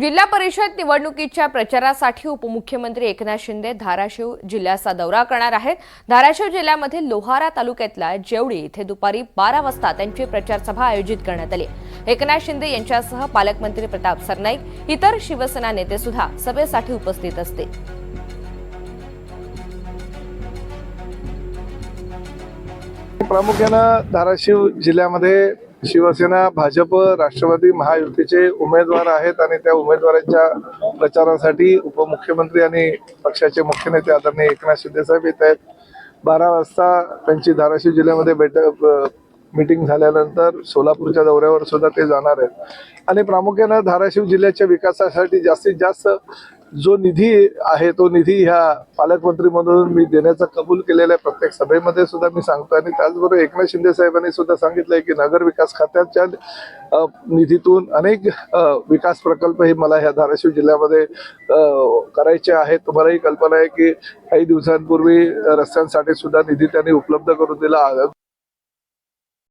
जिल्हा परिषद निवडणुकीच्या प्रचारासाठी उपमुख्यमंत्री एकनाथ शिंदे धाराशिव जिल्ह्याचा दौरा करणार आहेत. धाराशिव जिल्ह्यामध्ये लोहारा तालुक्यातल्या जेवळी इथे दुपारी बारा वाजता त्यांची प्रचारसभा आयोजित करण्यात आली. एकनाथ शिंदे यांच्यासह पालकमंत्री प्रताप सरनाईक इतर शिवसेना नेते सुद्धा सभेसाठी उपस्थित असतील प्रामुख्यानं धाराशिव जिल्ह्यामध्ये शिवसेना भाजप राष्ट्रवादी महायुतीचे उमेदवार आहेत आणि त्या उमेदवारांच्या प्रचारासाठी उपमुख्यमंत्री आणि पक्षाचे मुख्य नेते आदरणीय एकनाथ शिंदे साहेब येत आहेत. बारा वाजता त्यांची धाराशिव जिल्ह्यामध्ये बैठक मीटिंग झाल्यानंतर सोलापूरच्या दौऱ्यावर सुद्धा ते जाणार आहेत. आणि प्रामुख्यानं धाराशिव जिल्ह्याच्या विकासासाठी जास्तीत जास्त जो निधी आहे तो निधी ह्या पालकमंत्री म्हणून मी देण्याचा कबूल केलेल्या प्रत्येक सभेमध्ये सुद्धा मी सांगतो आणि त्याचबरोबर एकनाथ शिंदे साहेबांनी सुद्धा सांगितलंय की नगर विकास खात्याच्या निधीतून अनेक विकास प्रकल्प हे मला ह्या धाराशिव जिल्ह्यामध्ये करायचे आहेत. तुम्हालाही कल्पना आहे की काही दिवसांपूर्वी रस्त्यांसाठी सुद्धा निधी त्यांनी उपलब्ध करून दिला.